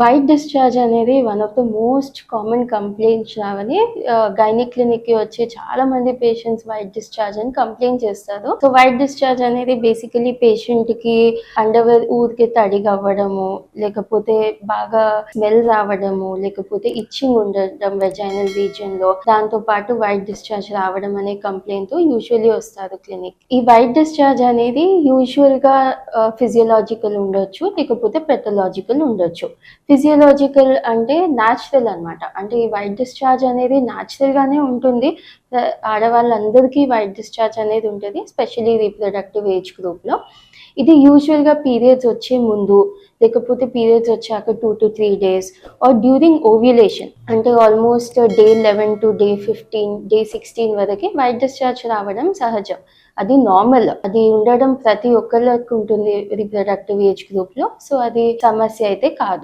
White discharge అనేది one of the most common complaints Avani gynae క్లినిక్కి వచ్చే చాలా మంది పేషెంట్స్ వైట్ డిశ్చార్జ్ అని కంప్లైంట్ చేస్తారు. సో వైట్ డిశ్చార్జ్ అనేది బేసికలీ పేషెంట్కి అండర్వేర్ ఊరికి తడిగా అవ్వడము లేకపోతే బాగా స్మెల్ రావడము లేకపోతే ఇచ్చింగ్ ఉండడం వెజైనల్ రీజియన్లో దాంతో పాటు వైట్ డిశ్చార్జ్ రావడం అనే కంప్లైంట్ యూజువల్లీ వస్తారు క్లినిక్ ఈ వైట్ డిశ్చార్జ్ అనేది యూజువల్గా ఫిజియోలాజికల్ ఉండొచ్చు లేకపోతే పెథలాజికల్ ఉండొచ్చు. ఫిజియోలాజికల్ అంటే న్యాచురల్ అన్నమాట. అంటే ఈ వైట్ డిశ్చార్జ్ అనేది న్యాచురల్గానే ఉంటుంది. ఆడవాళ్ళందరికీ వైట్ డిశ్చార్జ్ అనేది ఉంటుంది స్పెషలీ రీప్రొడక్టివ్ ఏజ్ గ్రూప్లో. ఇది యూజువల్గా పీరియడ్స్ వచ్చే ముందు లేకపోతే పీరియడ్స్ వచ్చాక two to three days or during ovulation అంటే almost day eleven to day fifteen day sixteen వరకు వైట్ డిశ్చార్జ్ రావడం సహజం. అది నార్మల్ అది ఉండడం ప్రతి ఒక్కరికి ఉంటుంది రీప్రొడక్టివ్ ఏజ్ గ్రూప్లో. సో అది సమస్య అయితే కాదు.